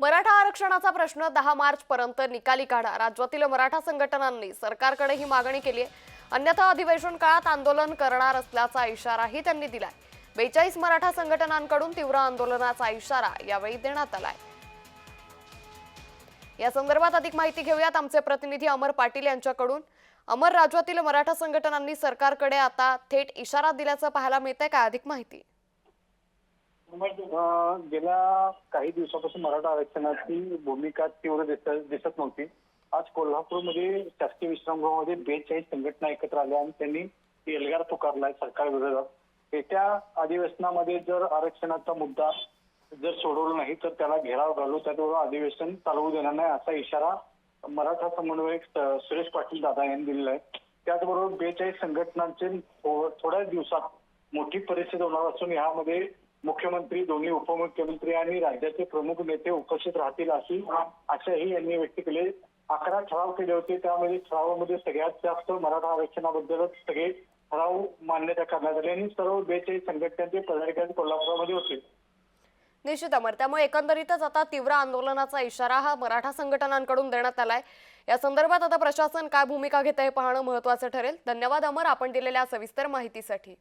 मराठा आरक्षणाचा प्रश्न दहा मार्च पर्यंत निकाली काढा. राज्यातील मराठा संघटनांनी सरकारकडे ही मागणी केली आहे. अन्यथा अधिवेशन काळात आंदोलन करणार असल्याचा इशाराही त्यांनी दिलाय. बेचाळीस मराठा संघटनांकडून तीव्र आंदोलनाचा इशारा यावेळी देण्यात आलाय. या संदर्भात अधिक माहिती घेऊयात आमचे प्रतिनिधी अमर पाटील यांच्याकडून. अमर राज्यातील मराठा संघटनांनी सरकारकडे आता थेट इशारा दिल्याचं पाहायला मिळतंय. का अधिक माहिती? म्हणजे, गेल्या काही दिवसापासून मराठा आरक्षणाची भूमिका तीव्र दिसत नव्हती. आज कोल्हापूरमध्ये शासकीय विश्रामगृहामध्ये बेचाळीस संघटना एकत्र आल्या आणि त्यांनी एल्गार पुकारलाय सरकार विरोधात. येत्या अधिवेशनामध्ये जर आरक्षणाचा मुद्दा जर सोडवला नाही तर त्याला घेराव घालू त्याच्यावर अधिवेशन चालवू देणार नाही असा इशारा मराठा समन्वयक सुरेश पाटील दादा यांनी दिलेला आहे. त्याचबरोबर बेचाळीस संघटनांचे थोड्याच दिवसात मोठी परिस्थिती होणार असून यामध्ये मुख्यमंत्री दोन्ही उपमुख्यमंत्री आणि राज्याचे प्रमुख नेते उपस्थित राहतील अशी आशाही यांनी व्यक्त केली. अकरा ठराव केले होते. त्यामध्ये ठरावामध्ये सगळ्यात जास्त मराठा आरक्षणाबद्दलच सगळे ठराव मान्यता करण्यात आले आणि सर्व बेचाळीस संघटनांचे पदाधिकारी कोल्हापुरामध्ये होते. निश्चित अमर. त्यामुळे एकंदरीतच आता तीव्र आंदोलनाचा इशारा हा मराठा संघटनांकडून देण्यात आलाय या संदर्भात आता प्रशासन काय भूमिका घेतं हे पाहणं महत्वाचं ठरेल. धन्यवाद अमर. आपण दिलेल्या सविस्तर माहितीसाठी.